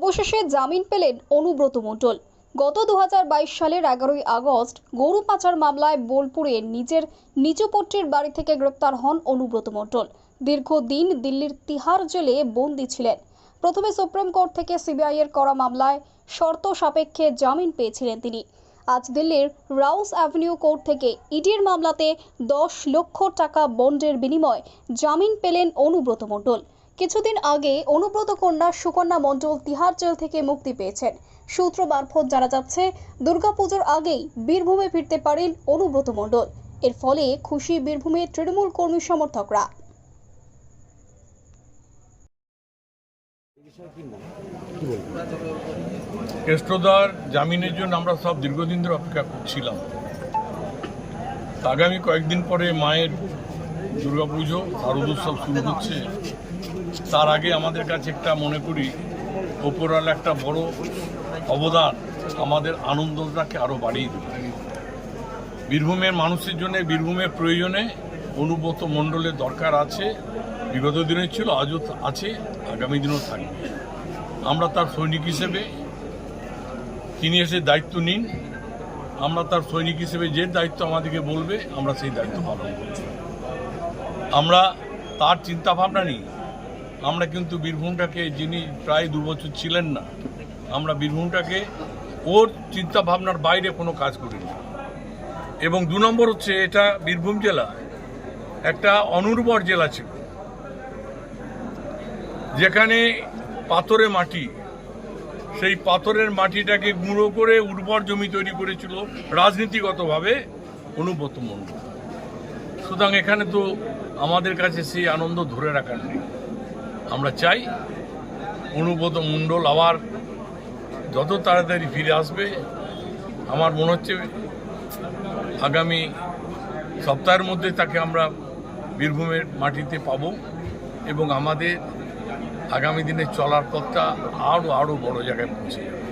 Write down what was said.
অবশেষে জামিন পেলেন অনুব্রত মণ্ডল। গত দু হাজার বাইশ সালের এগারোই আগস্ট গরু পাচার মামলায় বোলপুরে নিজের নিচুপট্টির বাড়ি থেকে গ্রেপ্তার হন অনুব্রত মণ্ডল। দীর্ঘদিন দিল্লির তিহার জেলে বন্দী ছিলেন। প্রথমে সুপ্রিম কোর্ট থেকে সিবিআই এর করা মামলায় শর্ত সাপেক্ষে জামিন পেয়েছিলেন তিনি। আজ দিল্লির রাউস অ্যাভিনিউ কোর্ট থেকে ইডির মামলাতে দশ লক্ষ টাকা বন্ডের বিনিময়ে জামিন পেলেন অনুব্রত মণ্ডল। কিছুদিন আগে অনুব্রত কন্যা সুকন্যা মণ্ডল তিহার জেল থেকে মুক্তি পেয়েছেন। সূত্র মারফত জানা যাচ্ছে, দুর্গাপুজোর আগেই বীরভূমে ফিরতে পারেন অনুব্রত মণ্ডল। এর ফলে খুশি বীরভূমের তৃণমূল কর্মী সমর্থকরা। কেষ্টদার জামিনের জন্য আমরা সব দীর্ঘদিন ধরে অপেক্ষা করছিলাম। আগামী কয়েকদিন পরে মায়ের দুর্গাপুজো শারদোৎসব শুরু হচ্ছে। তার আগে আমাদের কাছে একটা মনে করি ওপরাল একটা বড় অবদান আমাদের আনন্দটাকে আরও বাড়িয়ে দেবে বীরভূমের মানুষের জন্য, বীরভূমের প্রয়োজনে অনুব্রত মণ্ডলের দরকার আছে, বিগত দিনে ছিল, আজও আছে, আগামী দিনও থাকবে। আমরা তার সৈনিক হিসেবে তিনি এসে দায়িত্ব নিন, আমরা তার সৈনিক হিসেবে যে দায়িত্ব আমাদেরকে বলবে, আমরা সেই দায়িত্ব পালন করব। আমরা তার চিন্তাভাবনা নিই আমরা কিন্তু বীরভূমটাকে, যিনি প্রায় দু বছর ছিলেন না, আমরা বীরভূমটাকে ওর চিন্তা ভাবনার বাইরে কোনো কাজ করিনি। এবং দু নম্বর হচ্ছে, এটা বীরভূম জেলা, একটা অনুর্বর জেলা ছিল। যেখানে পাথরে মাটি, সেই পাথরের মাটিটাকে গুঁড়ো করে উর্বর জমি তৈরি করেছিল রাজনীতিগতভাবে অনুব্রত মণ্ডল সুতরাং এখানে তো আমাদের কাছে সেই আনন্দ ধরে রাখার নেই। আমরা চাই অনুব্রত মণ্ডল আবার যত তাড়াতাড়ি ফিরে আসবে, আমার মনে হচ্ছে আগামী সপ্তাহের মধ্যে তাকে আমরা বীরভূমের মাটিতে পাব এবং আমাদের আগামী দিনে চলার পথটা আরও আরও বড় জায়গায় পৌঁছে যাবে।